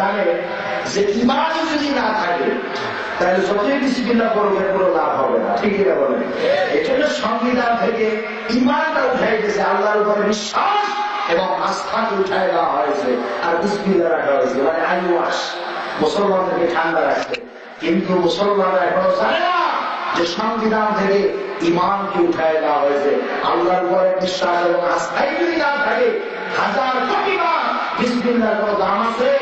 জানে যে ইমান যদি না থাকে, তাহলে যতই ডিসিপ্লিন করবে কোনো লাভ হবে না। ঠিক না বলেন? এই জন্য সংবিধান থেকে ইমানটা উঠাই গেছে আল্লাহর উপরে বিশ্বাস এবং আস্থাকে উঠাই দেওয়া হয়েছে। আর বিসমিল্লা রাখা হয়েছে মানে আইওয়াস মুসলমানদেরকে ঠান্ডা রাখতে কিন্তু মুসলমানরা এখনও জানে না যে সংবিধান থেকে ইমানকে উঠায় দেওয়া হয়েছে। আল্লাহর উপরে বিশ্বাস এবং আস্থাই যদি না থাকে, হাজার কোটি বার বিসমিল্লার কোনো দাম আছে?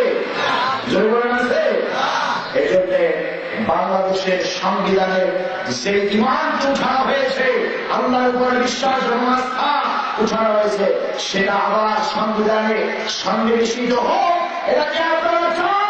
বাংলাদেশের সংবিধানে যে ইমান উঠানো হয়েছে আল্লাহর উপরে বিশ্বাস এবং আস্থা উঠানো হয়েছে সেটা আবার সংবিধানে সন্নিবেশিত হোক। এটাকে আপনারা চান,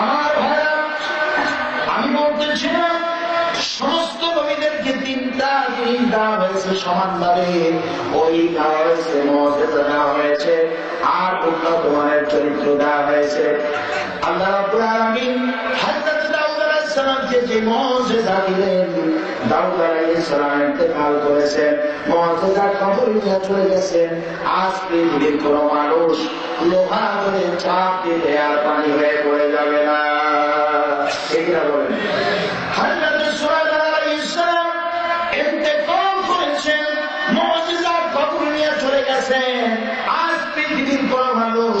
আমার আমি বলতেছিলাম সমস্ত নবীদেরকে তিনটা জিনিস দেওয়া হয়েছে সমানভাবে। ওই দেওয়া হয়েছে, মর্যাদা দেওয়া হয়েছে, আর উন্নত চরিত্র দেওয়া হয়েছে। আল্লাহ দাউদ আলাইহিস সালামকে যে মর্যাদা দিলেন দাউদ আলাইহিস সালাম ইন্তেকাল করেছেন, মর্যাদা কবরে নিয়ে চলে গেছেন। আজ পৃথিবীর কোন মানুষ লোহা করে চাপ দিলে আর পানি হয়ে পড়ে যাবে না। ঠিক বলেন? আজ পৃথিবীর কোন মানুষ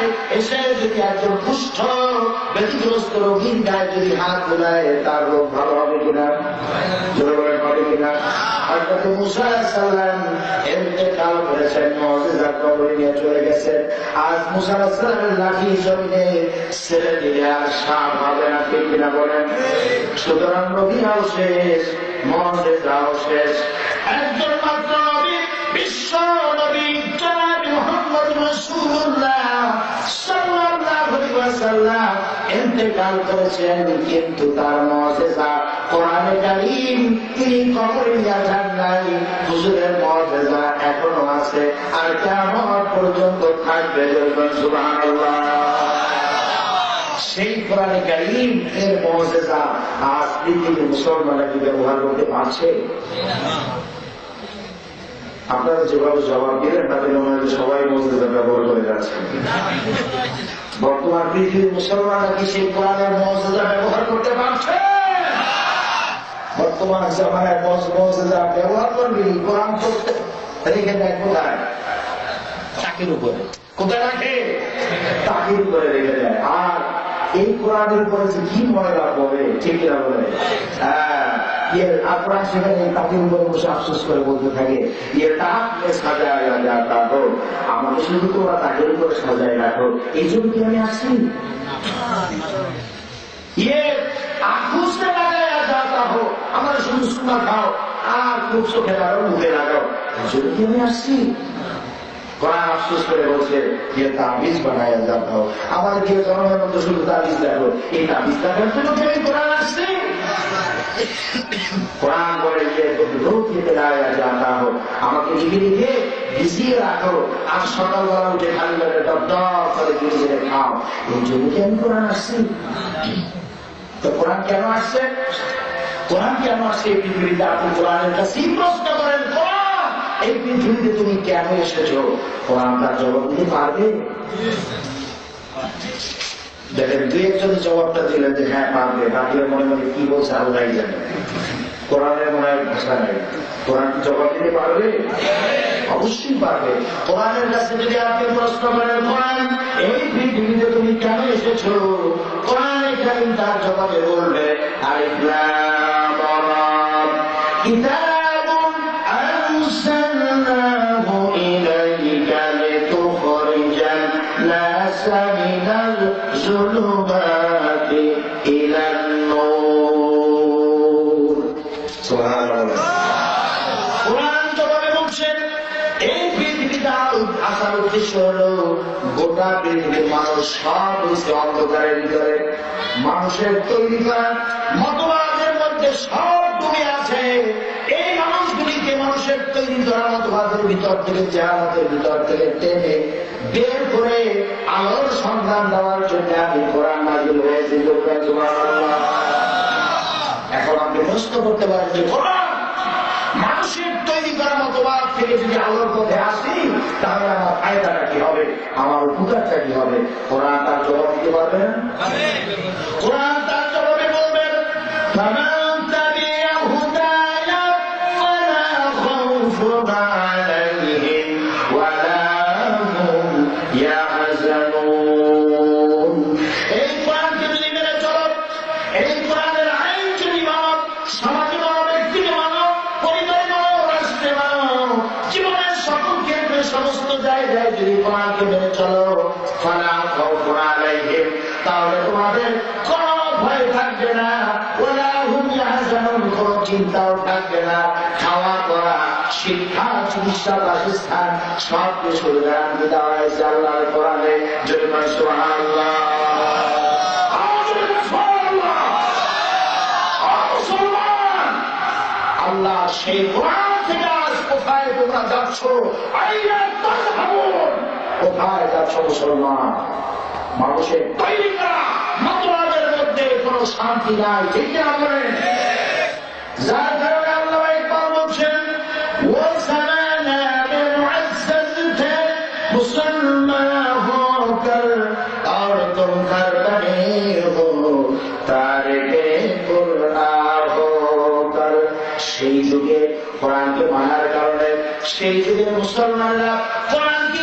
জায়গায় এসে যদি একজন পুষ্ট ব্যতিগ্রস্ত মুসা সালাম ইন্তেকাল করেছেন মুজিজার কবরে নিয়ে চলে গেছেন শেষ শেষ। একজন কিন্তু তার কোরআনে তিনি কবরে নাই। হুজুরের এখনও আছে, আর কিয়ামত পর্যন্ত থাকবে সেই এর আজ ব্যবহার করতে পারছে? আপনারা যেভাবে জবাব দিলেন তাদের মনে হয় সবাই মসজিদে ব্যবহার করে যাচ্ছে। বর্তমান পৃথিবীর মুসলমানরা কি সেই কোরআনের মর্যাদা ব্যবহার করতে পারছে? বর্তমান জামানায় মর্যাদা ব্যবহার করবি কোরআন করতে রেখে দেয় কোথায়? চাকির উপরে। কোথায় রাখে চাকির উপরে রেখে দেয়। আর এই কোরআনের উপরে যে কি ময়লা পড়ে ঠিক না বলে? হ্যাঁ। সেখানে বসে আফসোস করে বলতে থাকে আমাকে শুধু তোমরা উপরে সাজায় রাখো। এই জন্য কি আমি আসি ইয়ে, আমার ইয়ে তাবিজ বানায় কেউ জনগণের মধ্যে শুধু তাবিজ দেখো। এই তাবিজটা দেখার জন্য কোরআন আসছে কোরআন বলে যে রোগকে লাগায়া যাতা हो আমাকে লিখে লিখে ভিজিয়ে রাখো। আর সকালবেলা উঠে খালি ডব ডব করে ধীরে খাও। এই জন্য আমি কোরআন আসছি? তো কোরআন কেন আসছে? কোরআন কেন আসছে? এই পৃথিবীতে আপনি কোরআনের কাছেই প্রশ্ন করেন এই পৃথিবীতে তুমি কেন এসেছ? কোরআন তার জবাব দিতে পারবে? দেখেন দুই একজন জবাবটা দিলেন যে হ্যাঁ পারবে বাকিরা মনে মনে কি বলছে আল্লাহ জানে। কোরআনের মনে হয় ভাষা নেই। কোরআন জবাব দিতে পারবে? অবশ্যই পারবে। কোরআনের কাছে যদি আপনি প্রশ্ন করেন কোরআন এই পৃথিবীতে তুমি কেন এসেছ? কোরআন এখানে তার জবাবে বলবে আলিফলাম কিতাব আসার উদ্দেশ্য হলো, গোটা পৃথিবীর মানুষ সব হচ্ছে অন্ধকারের ভিতরে। মানুষের তৈরি করা মতবাদের মধ্যে সব ডুবে আছে। এই মানুষগুলিকে মানুষের তৈরি করা মতবাদের ভিতর থেকে জাহাতের ভিতর থেকে টেনে বের করে আলোর সন্ধান দেওয়ার জন্য আমি কোরআন নাজিল হয়েছি। এখন আপনি প্রশ্ন করতে পারেন যে, কোরআন মানুষের তৈরি করা মতবাদ থেকে যদি আলোর পথে তাহলে আমার ফায়দাটা কি হবে আমার উপকারটা কি হবে কোরআন তার জবাব দিতে পারবে না কোরআন তার জবাবে বলবেন فمن تبع هداي فلا خوف عليهم ভয় থাকবে না। ইয়াহজানুন, কোনো চিন্তাও থাকবে না। খাওয়া, পড়া, শিক্ষা, চিকিৎসা, বাসস্থান, সব কিছু গ্যারান্টি দেওয়া হয়েছে আল্লাহর কোরআনে। আল্লাহ সেই কোথায় তোমরা যাচ্ছ? কোথায় যাচ্ছ মুসলমান? মানুষের তৈরি করা মতবাদের মধ্যে কোন শান্তি নাই, ঠিক না করে যার কারণে আল্লাহ একবার বলছেন আর তারকে সেই যুগে কোরআনকে মানার কারণে, সেই যুগে মুসলমানরা কোরআনকে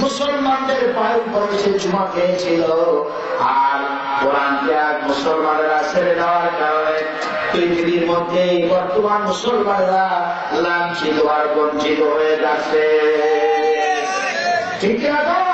মুসলমানদের পায়ের উপরে সে চুমা খেয়েছিল। আর কোরআনকে ত্যাগ মুসলমানেরা ছেড়ে দেওয়ার কারণে পৃথিবীর মধ্যে বর্তমান মুসলমানরা লাঞ্ছিত আর বঞ্চিত হয়ে যাচ্ছে? ঠিক আছে